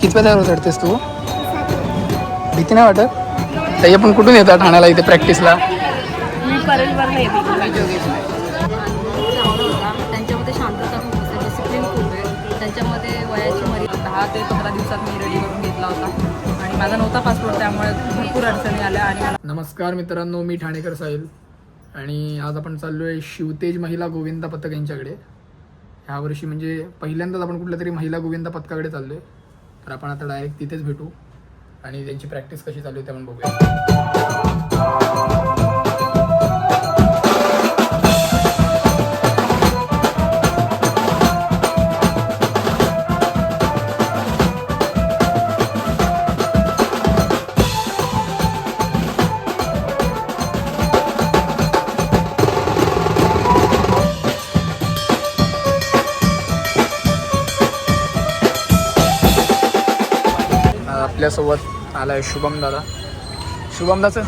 कितव्या तयार चढतेस तू? भीती नाही वाटत? ताई आपण कुठून येतात ठाण्याला इथे प्रॅक्टिसला त्यांच्यामध्ये शांतता खूप असते. डिसिप्लिन खूप आहे. त्यांच्यामध्ये वयाची दहा ते पंधरा दिवसात मी रेडी करून घेतला होता. आणि माझा नव्हता पासपोर्ट त्यामुळे भरपूर अडचणी आल्या आणि नमस्कार मित्रांनो मी ठाणेकर साहिल. आणि आज आपण चाललो आहे शिवतेज महिला गोविंदा पथक यांच्याकडे. ह्या वर्षी म्हणजे पहिल्यांदाच आपण कुठल्या तरी महिला गोविंदा पथकाकडे चाललो आहे तर आपण आता डायरेक्ट तिथेच भेटू आणि त्यांची प्रॅक्टिस कशी चालू आहे ते आपण बघूया. माझ्यासोबत आला आहे शुभम दादा. शुभम दाचं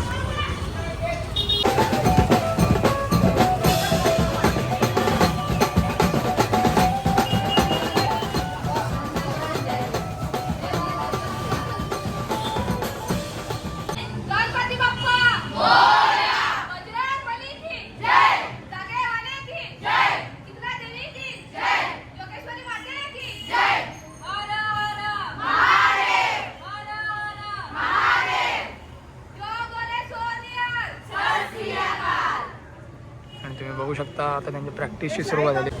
तुम्ही बघू शकता. आता त्यांची प्रॅक्टिसची सुरुवात झाली.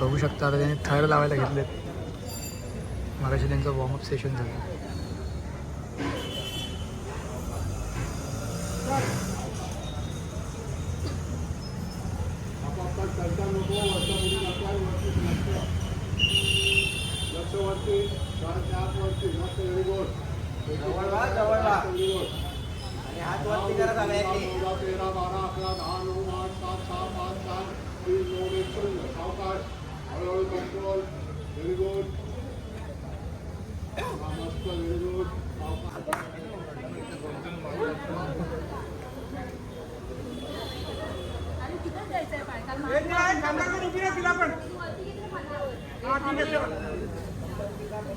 बघू शकता आता त्यांनी थर लावायला घेतलेत. मगाशी त्यांचं वॉर्मअप सेशन झालं. तेरा बारा अकरा दहा नऊ आठ सात सहा पाच चार तीन दोन एक शून्य सावकाश हळूहळू कंट्रोल व्हेरी गुड मस्त व्हेरी गुड तिला पण हा, ठीक आहे, चला. चल, उठ.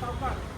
सावकाश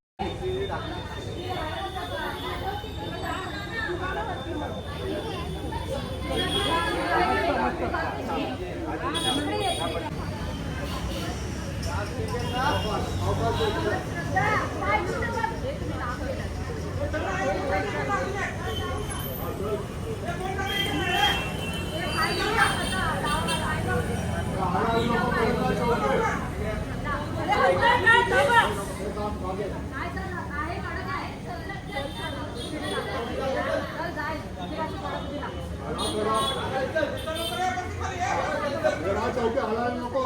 hablar, loco.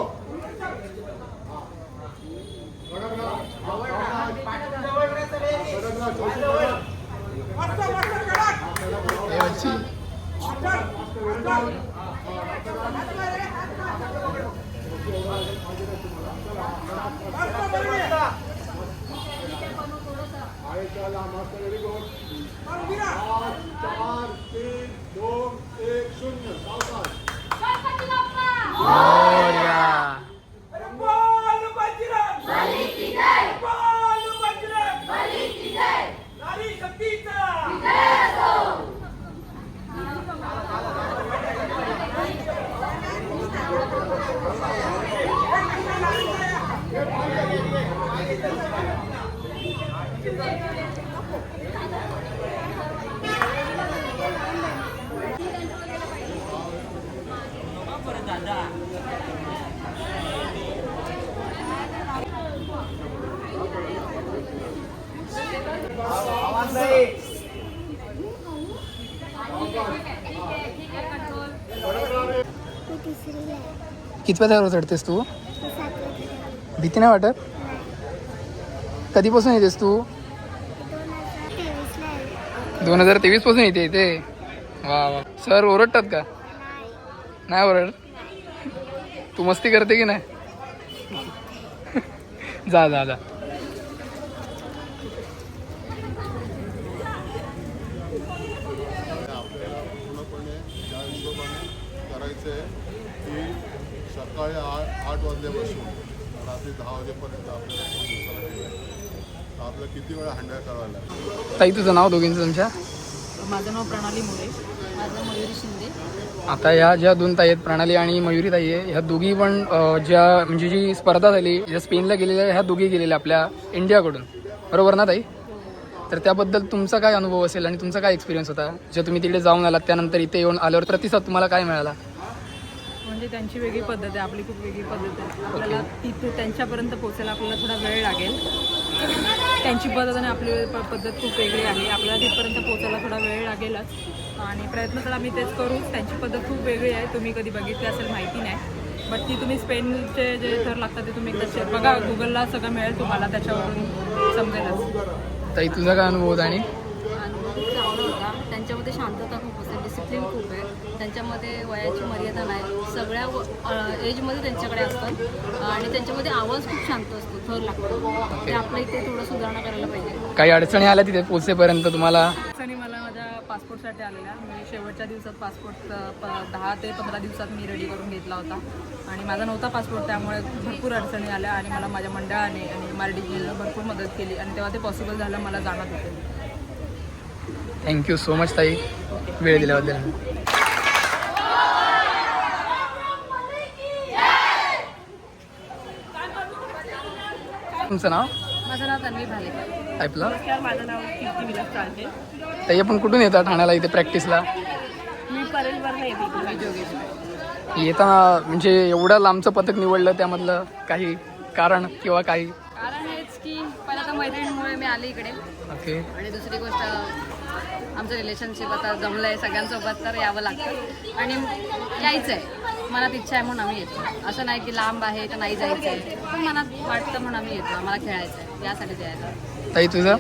कितव्या थरावर चढतेस तू? भीती नाही वाटत? कधीपासून येतेस तू? दोन हजार तेवीस. पासून येते इथे. वा वा. सर ओरडतात का? नाही. ओरड तू मस्ती करते की नाही? जा जा जा. आपल्याला पूर्णपणे करायचं आहे की सकाळी आठ आठ वाजल्यापासून रात्री दहा वाजेपर्यंत आपल्याला आपलं किती वेळा हँडल करायला लागेल ताई तुझं नाव दोघींचं तुमच्या? माझं नाव प्रणाली मोरे माझं मयुरी शिंदे. आता ह्या ज्या दोन ताई आहेत प्रणाली आणि मयुरी ताई आहे ह्या दोघी पण ज्या म्हणजे जी स्पर्धा झाली ज्या स्पेनला गेलेल्या ह्या दोघी गेलेल्या आपल्या इंडियाकडून. बरोबर ना ताई? तर त्याबद्दल तुमचा काय अनुभव असेल आणि तुमचा काय एक्सपिरियन्स होता? जे तुम्ही तिकडे जाऊन आलात त्यानंतर इथे येऊन आल्यावर प्रतिसाद तुम्हाला काय मिळाला? म्हणजे त्यांची वेगळी पद्धत आहे आपली खूप वेगळी पद्धत आहे. आपल्याला तिथे त्यांच्यापर्यंत पोचायला आपल्याला थोडा वेळ लागेल. त्यांची पद्धत आणि आपली प- पद्धत खूप वेगळी आहे. आपल्याला तिथपर्यंत पोचायला थोडा वेळ लागेलच. आणि प्रयत्न तर आम्ही तेच करू. त्यांची पद्धत खूप वेगळी आहे. तुम्ही कधी बघितली असेल माहिती नाही. बट ती तुम्ही स्पेनचे जे थर लागतात ते तुम्ही एकदा बघा. गुगलला सगळं मिळेल तुम्हाला त्याच्यावरून समजेलच. ताई तुझा काय अनुभव होता आणि? अनुभव खूप चांगला होता. त्यांच्यामध्ये शांतता खूप असते डिसिप्लिन खूप आहे. त्यांच्यामध्ये वयाची मर्यादा नाही. सगळ्या एजमध्ये त्यांच्याकडे असतात. आणि त्यांच्यामध्ये आवाज खूप शांत असतो थर लागतो. ते आपल्या इथे थोडं सुधारणा करायला पाहिजे. काही अडचणी आल्या तिथे पोचेपर्यंत तुम्हाला? आणि मला माझ्या पासपोर्टसाठी आलेल्या. मी शेवटच्या दिवसात पासपोर्ट दहा ते पंधरा दिवसात मी रेडी करून घेतला होता. आणि माझा नव्हता पासपोर्ट त्यामुळे भरपूर अडचणी आल्या आणि मला माझ्या मंडळाने आणि एम आर डी भरपूर मदत केली आणि तेव्हा ते पॉसिबल झालं मला जाणत होते. थँक्यू सो मच ताई. वेळ दिल्याबद्दल. तुमचं नाव? माझं नाव तन्वी भाले. माझं नाव कीर्ती विलास चालते ताई आपण कुठून येतात ठाण्याला इथे प्रॅक्टिसला मी येते. येताना म्हणजे एवढं लांबचं पथक निवडलं त्यामधलं काही कारण किंवा काही? कारण हेच की पहिला तर मैत्रिणीमुळे मी आले इकडे. ओके. आणि दुसरी गोष्ट आमचं रिलेशनशिप आता जमलं आहे सगळ्यांसोबत तर यावं लागतं. आणि यायचं आहे मनात इच्छा आहे म्हणून आम्ही येतो. असं नाही की लांब आहे तर नाही जायचं आहे. पण मनात वाटतं म्हणून आम्ही येतो. आम्हाला खेळायचं आहे. यासाठी जायचं ताई तुझं?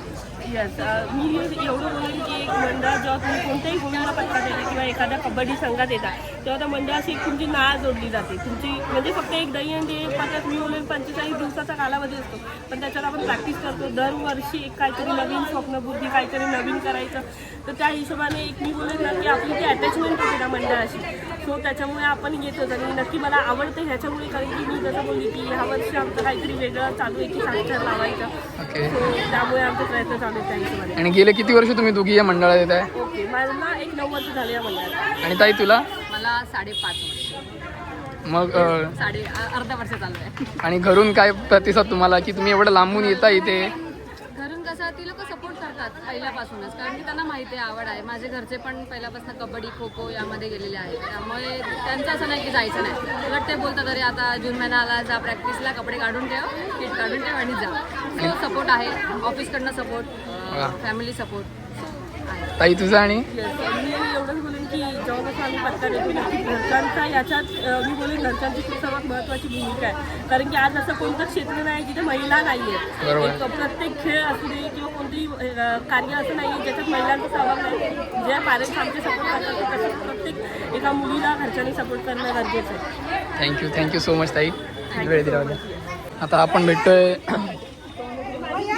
यस मी एवढं बोलेन की एक मंडळ जेव्हा तुम्ही कोणत्याही गोविंदा पथकात येता किंवा एखाद्या कबड्डी संघात येता तेव्हा त्या मंडळाशी एक तुमची नाळ जोडली जाते. तुमची म्हणजे फक्त एक दहीहंडी एक पथक मी बोलेन पंचेचाळीस दिवसाचा कालावधी असतो. पण त्याच्यात आपण प्रॅक्टिस करतो. दरवर्षी एक काहीतरी नवीन स्वप्नबुद्धी काहीतरी नवीन करायचं. तर त्या हिशोबाने एक मी बोलेन ना की आपली ती अटॅचमेंट होती त्या मंडळाशी सो त्याच्यामुळे आपण येतोच आणि नक्की मला आवडते ह्याच्यामुळे कारण की मी जसं बोलली की ह्या वर्षी आमचं काहीतरी वेगळं चालू आहे की साक्षर लावायचं. ओके. सो त्यामुळे आमचे प्रयत्न चालू आहेत त्या हिशोबाने आणि गेले किती वर्ष तुम्ही दोघी या मंडळात येत आहे ओके मला एक नऊ वर्ष झाले या मंडळात. आणि ताई तुला? मला साडेपाच वर्ष. मग अ, साडे अर्धा वर्ष चालू आहे. आणि घरून काय प्रतिसाद तुम्हाला की तुम्ही एवढं लांबून येता इथे? कसं ती लोक सपोर्ट करतात पहिल्यापासूनच. कारण की त्यांना माहिती आहे आवड आहे. माझे घरचे पण पहिल्यापासून कबड्डी खो खो यामध्ये गेलेले आहेत. त्यामुळे त्यांचं असं नाही की जायचं नाही. उलट ते बोलतात अरे आता जून महिना आला जा प्रॅक्टिसला कपडे काढून ठेव किट काढून ठेव आणि जा. सो सपोर्ट आहे. ऑफिसकडनं. सपोर्ट फॅमिली सपोर्ट ताई तुझं आणि? की जेव्हापासून आम्ही पत्ता देतो नक्की घरच्यांचा याच्यात मी बोलेन घरच्यांची खूप सर्वात महत्त्वाची भूमिका आहे. कारण की आज असं कोणतं क्षेत्र नाही जिथे महिला नाही एक प्रत्येक खेळ असू दे किंवा कोणतेही कार्य असं नाही आहे ज्याच्यात महिलांचा सहभाग नाही. जे पॅरेंट्स आमचे सपोर्ट करतात तसंच प्रत्येक एका मुलीला घरच्यांनी सपोर्ट करणं गरजेचं आहे. थँक्यू थँक्यू सो मच ताई. वेळ दिल्याबद्दल आता आपण भेटतोय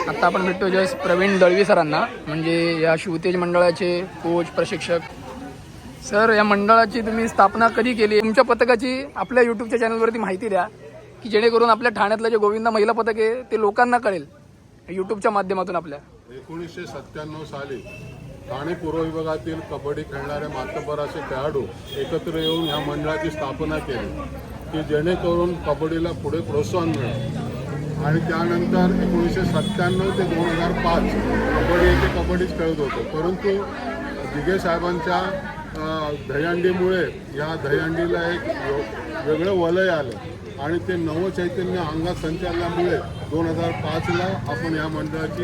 आता आपण भेटतोय जस्ट प्रवीण दळवी सरांना म्हणजे या शिवतेज मंडळाचे कोच प्रशिक्षक सर या मंडळाची तुम्ही स्थापना कधी केली? तुमच्या पथकाची आपल्या युट्यूबच्या चॅनलवरती माहिती द्या की जेणेकरून आपल्या ठाण्यातलं जे गोविंदा महिला पथक आहे ते लोकांना कळेल युट्यूबच्या माध्यमातून आपल्या. एकोणीसशे सत्त्याण्णव साली ठाणे पूर्व विभागातील कबड्डी खेळणारे मातबर असे खेळाडू एकत्र येऊन ह्या मंडळाची स्थापना केली की जेणेकरून कबड्डीला पुढे प्रोत्साहन मिळेल. आणि त्यानंतर एकोणीसशे सत्त्याण्णव ते दोन हजार पाच कबड्डी येथे कबड्डीच खेळत होतो. परंतु दिघे साहेबांच्या दहीहंडीमुळे या दहीहंडीला एक वेगळं वलय आलं. आणि ते नवचैतन्य अंगात संचालल्यामुळे दोन हजार पाचला आपण या मंडळाची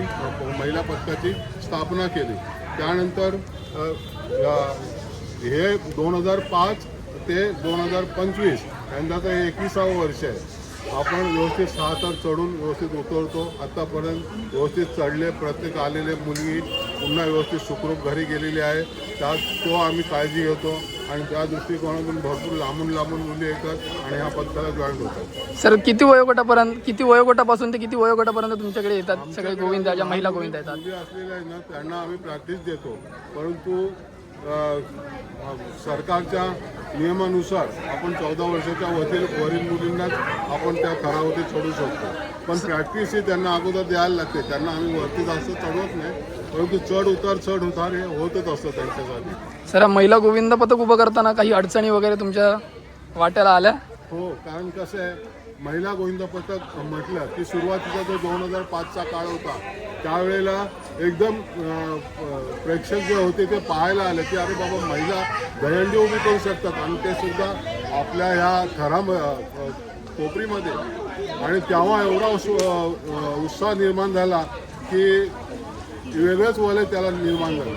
महिला पथकाची स्थापना केली. त्यानंतर हे दोन हजार पाच ते दोन हजार पंचवीस यंदाचं हे एकविसावं वर्ष आहे. आपण व्यवस्थित सहा तर चढून व्यवस्थित उतरतो. आत्तापर्यंत व्यवस्थित चढले प्रत्येक आलेले मुलगी पुन्हा व्यवस्थित सुखरूप घरी गेलेली आहे. त्यात तो आम्ही काळजी घेतो आणि त्या दृष्टिकोनातून भरपूर लांबून लांबून मुली येतात आणि ह्या पथकाला जॉईन होतात. सर किती वयोगटापर्यंत किती वयोगटापासून ते किती वयोगटापर्यंत तुमच्याकडे येतात? सगळे गोविंदा ज्या महिला गोविंदा येतात. मुली असलेल्या आहेत ना त्यांना आम्ही प्रॅक्टिस देतो. परंतु सरकारच्या नियमानुसार आपण चौदा वर्षाच्या वरील वरील मुलींनाच आपण त्या थरावरती चढू शकतो. पण प्रॅक्टिस ही त्यांना अगोदर द्यायला लागते. त्यांना आम्ही वरती जास्त चढवत नाही. परंतु चढ उतार चढ उतार हे होतच असतं त्यांच्यासाठी. सर महिला गोविंद पथक उभं करताना काही अडचणी वगैरे तुमच्या वाट्याला आल्या? हो कारण कसं आहे महिला गोविंद पथक म्हटलं की सुरुवातीचा जो दोन हजार पाचचा काळ होता त्यावेळेला एकदम प्रेक्षक जे होते ते पाहायला आले की अरे बाबा महिला दहंडी उभी करू शकतात. आणि ते सुद्धा आपल्या ह्या थरा कोपरीमध्ये आणि तेव्हा एवढा उत्साह निर्माण झाला की वेगळंच वलय त्याला निर्माण झालं.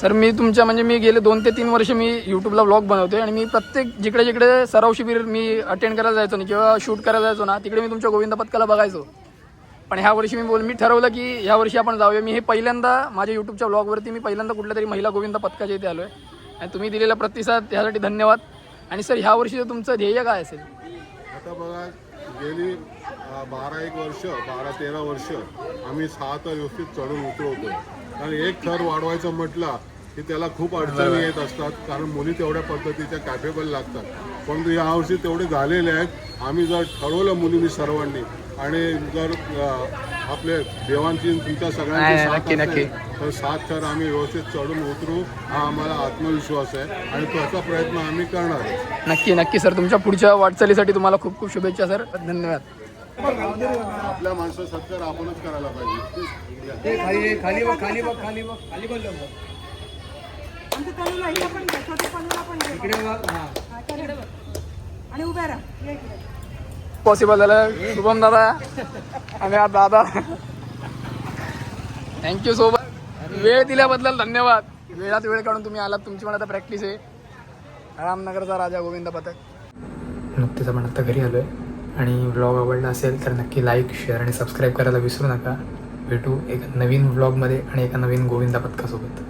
सर मी तुमच्या म्हणजे मी गेले दोन ते तीन वर्ष मी यूट्यूबला ब्लॉग बनवतोय आणि मी प्रत्येक जिकडे जिकडे सराव शिबिर मी अटेंड करायला जायचो ना किंवा शूट करायला जायचो ना तिकडे मी तुमच्या गोविंद पथकाला बघायचो. पण ह्या वर्षी मी बोल मी ठरवलं की ह्या वर्षी आपण जाऊया. मी हे पहिल्यांदा माझ्या यूट्यूबच्या ब्लॉगवरती मी पहिल्यांदा कुठल्या तरी महिला गोविंद पथकाच्या इथे आलो आहे आणि तुम्ही दिलेला प्रतिसाद त्यासाठी धन्यवाद. आणि सर ह्या वर्षीचं तुमचं ध्येय काय असेल? आता बघा गेली बारा एक वर्ष बारा तेरा वर्ष आम्ही सहा तर व्यवस्थित चढून उतरवतो कारण एक थर वाढवायचं म्हटलं की त्याला खूप अडचणी येत असतात कारण मुली तेवढ्या पद्धतीच्या कॅपेबल लागतात. परंतु यावर्षी तेवढे झालेले आहेत. आम्ही जर ठरवलं मुलींनी सर्वांनी आणि जर आपले देवांची तुमच्या सगळ्यांची नक्की. तर सात थर आम्ही व्यवस्थित चढून उतरू हा आम्हाला आत्मविश्वास आहे आणि त्याचा प्रयत्न आम्ही करणार आहे नक्की नक्की सर. तुमच्या पुढच्या वाटचालीसाठी तुम्हाला खूप खूप शुभेच्छा सर. धन्यवाद. आपल्या माणसं सत्कार आपणच करायला पाहिजे. पॉसिबल झालं. शुभम दादा आणि हा दादा. थँक्यू सो मच वेळ दिल्याबद्दल धन्यवाद. वेळात वेळ काढून तुम्ही आलात तुमची पण आता प्रॅक्टिस आहे. रामनगरचा राजा गोविंद पथक. नुकतेच आपण आता घरी आलो आहे आणि व्लॉग आवडला असेल तर नक्की लाईक शेअर आणि सबस्क्राईब करायला विसरू नका. भेटू एका नवीन व्लॉगमध्ये आणि एका नवीन गोविंदा पथकासोबत